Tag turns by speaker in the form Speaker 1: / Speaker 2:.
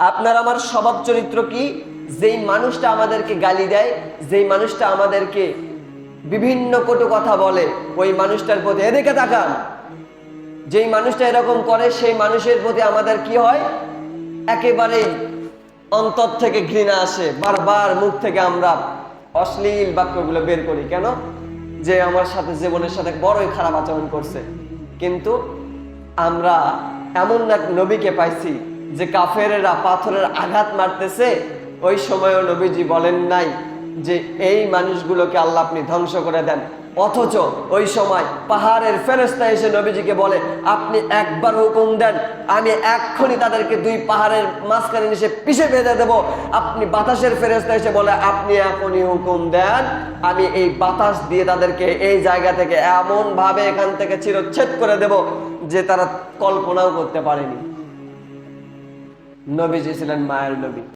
Speaker 1: আপনার আমার স্বভাব চরিত্র কি? যেই মানুষটা আমাদেরকে গালি দেয়, যেই মানুষটা আমাদেরকে বিভিন্ন কটু কথা বলে, ওই মানুষটার প্রতি এদিকে তাকান। যেই মানুষটা এরকম করে, সেই মানুষের প্রতি আমাদের কি হয়? একেবারেই অন্তর থেকে ঘৃণা আসে। বারবার মুখ থেকে আমরা অশ্লীল বাক্যগুলো বের করি। কেন? যে আমার সাথে জীবনের সাথে বড়ই খারাপ আচরণ করছে। কিন্তু আমরা এমন এক নবীকে পাইছি যে কাফেরেরা পাথরের আঘাত মারতেছে, ওই সময়ও নবীজি বলেন নাই যে এই মানুষগুলোকে আল্লাহ আপনি ধ্বংস করে দেন। অথচ ওই সময় পাহাড়ের ফেরস্তা এসে নবীজিকে বলে, আপনি একবার হুকুম দেন, আমি এক্ষুনি তাদেরকে দুই পাহাড়ের মাঝখানে এসে পিষে বেঁধে দেব। আপনি বাতাসের ফেরস্তা এসে বলে, আপনি এখনই হুকুম দেন, আমি এই বাতাস দিয়ে তাদেরকে এই জায়গা থেকে এমন ভাবে এখান থেকে চিরচ্ছেদ করে দেব যে তারা কল্পনাও করতে পারেনি। নবীজি ছিলেন মায়ের নবী।